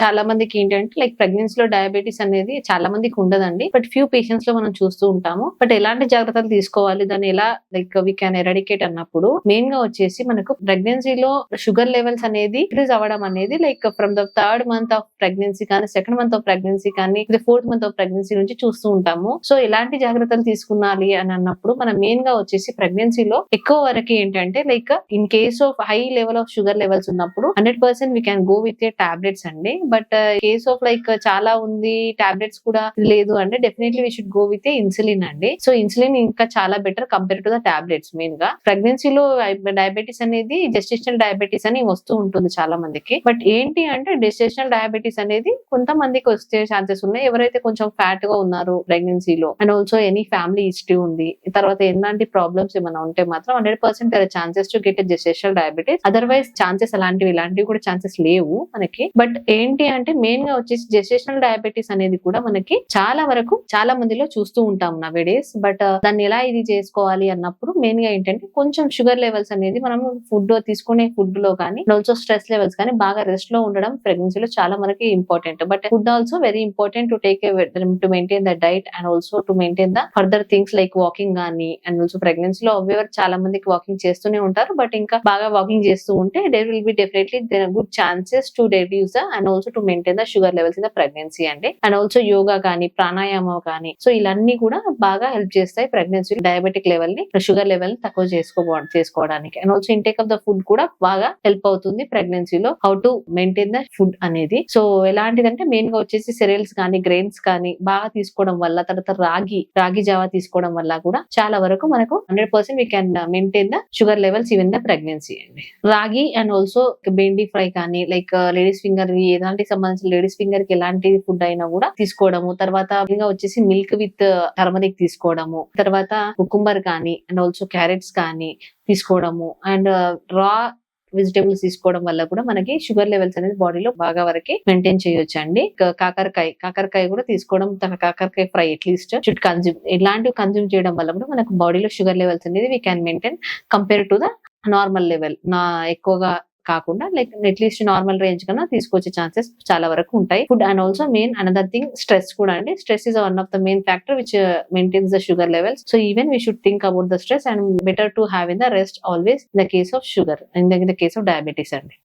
చాలా మందికి ఏంటంటే లైక్ ప్రెగ్నెన్సీ లో డయాబెటీస్ అనేది చాలా మందికి ఉండదండి. బట్ ఫ్యూ పేషెంట్స్లో మనం చూస్తూ ఉంటాము. బట్ ఎలాంటి జాగ్రత్తలు తీసుకోవాలి? దాన్ని ఎలా లైక్ వీ క్యాన్ ఎరడికేట్ అన్నప్పుడు మెయిన్గా వచ్చేసి మనకు ప్రెగ్నెన్సీలో షుగర్ లెవెల్స్ అనేది ఇంక్రీజ్ అవ్వడం అనేది like from the third month of pregnancy కానీ సెకండ్ మంత్ ఆఫ్ ప్రెగ్నెన్సీ కానీ ఫోర్త్ మంత్ ఆఫ్ ప్రెగ్నెన్సీ నుంచి చూస్తూ ఉంటాము. సో ఎలాంటి జాగ్రత్తలు తీసుకున్నాలి అని అన్నప్పుడు మనం మెయిన్గా వచ్చేసి ప్రెగ్నెన్సీలో ఎక్కువ వరకు ఏంటంటే like in case of high level of sugar levels ఉన్నప్పుడు hundred percent we can go with a tablets అండి. బట్ కేస్ ఆఫ్ లైక్ చాలా ఉంది టాబ్లెట్స్ కూడా లేదు అంటే definitely we should go with insulin అండి. సో ఇన్సులిన్ ఇంకా చాలా better compare to the tablets మెయిన్గా. ప్రెగ్నెన్సీలో డయాబెటీస్ అనేది జెస్టేషనల్ డయాబెటీస్ అని వస్తూ ఉంటుంది చాలా మందికి. బట్ ఏంటి అంటే జెస్టేషనల్ డయాబెటీస్ అనేది కొంతమందికి వచ్చే ఛాన్సెస్ ఉన్నాయి. ఎవరైతే కొంచెం ఫ్యాట్గా ఉన్నారు ప్రెగ్నెన్సీలో and also any family history ఉంది తర్వాత ఎలాంటి ప్రాబ్లమ్స్ ఏమైనా ఉంటే మాత్రం hundred percent chances to get gestational diabetes otherwise chances అలాంటివి ఇలాంటివి కూడా ఛాన్సెస్ లేవు మనకి. బట్ ఏంటి అంటే మెయిన్గా వచ్చేసి జెస్టేషనల్ డయాబెటీస్ అనేది కూడా మనకి చాలా వరకు చాలా మందిలో చూస్తూ ఉంటాం నవ్ డేస్ బట్ దాన్ని ఎలా ఇది చేసుకోవాలి అన్నప్పుడు మెయిన్గా ఏంటంటే కొంచెం షుగర్ లెవెల్స్ అనేది మనం ఫుడ్ తీసుకునే ఫుడ్లో కానీ ఆల్సో స్ట్రెస్ లెవెల్స్ కానీ బాగా రెస్ట్లో ఉండడం ప్రెగ్నెన్సీలో చాలా మనకి important but food also very important to take to maintain the diet and also to maintain the further things like walking కానీ అండ్ ఆల్సో ప్రెగ్నెన్సీలో అవ్వేవర్ చాలా మందికి వాకింగ్ చేస్తూనే ఉంటారు. బట్ ఇంకా బాగా వాకింగ్ చేస్తూ ఉంటే there will be definitely good chances to reduce and also to maintain the sugar levels in the pregnancy అండి. అండ్ ఆల్సో యోగా కానీ ప్రాణాయామం కానీ సో ఇలాన్ని కూడా బాగా హెల్ప్ చేస్తాయి ప్రెగ్నెన్సీ డయాబెటిక్ లెవెల్ని షుగర్ లెవెల్ని తక్కువ చేసుకో చేసుకోవడానికి. And also intake of the food కూడా బాగా హెల్ప్ అవుతుంది ప్రెగ్నెన్సీలో how to maintain the food అనేది. సో ఎలాంటిదంటే మెయిన్గా వచ్చేసి సెరియల్స్ కానీ గ్రెయిన్స్ కానీ బాగా తీసుకోవడం వల్ల తర్వాత రాగి రాగి జావా తీసుకోవడం వల్ల కూడా చాలా వరకు మనకు hundred percent we can maintain the sugar levels even the pregnancy అండి. Ragi and also bhindi fry కానీ లైక్ లేడీస్ ఫింగర్ ఎలాంటి సంబంధించిన లేడీస్ ఫింగర్కి ఎలాంటి ఫుడ్ అయినా కూడా తీసుకోవడము. తర్వాత ఇంకా వచ్చేసి మిల్క్ విత్ టర్మరిక్ తీసుకోవడము. తర్వాత కుకుంబర్ కానీ అండ్ ఆల్సో క్యారెట్స్ కానీ తీసుకోవడము. అండ్ రా వెజిటేబుల్స్ తీసుకోవడం వల్ల కూడా మనకి షుగర్ లెవెల్స్ అనేది బాడీలో బాగా వరకు మెయింటైన్ చేయొచ్చు అండి కాకరకాయ కాకరకాయ కూడా తీసుకోవడం తన కాకరకాయ ఫ్రై అట్లీస్ట్ చుట్టూ కన్జ్యూమ్ ఇలాంటివి కన్జ్యూమ్ చేయడం వల్ల కూడా మనకు బాడీలో షుగర్ లెవెల్స్ అనేది we can maintain compare to the normal level నా ఎక్కువగా కాకుండా లైక్ అట్లీస్ట్ నార్మల్ రేంజ్ కన్నా తీసుకొచ్చే ఛాన్సెస్ చాలా వరకు ఉంటాయి. Food and also main another thing stress కూడా అండి. Stress is one of the main factor which maintains the sugar levels so even we should think about the stress and better to have in the rest always in the case of sugar in the case of diabetes అండి.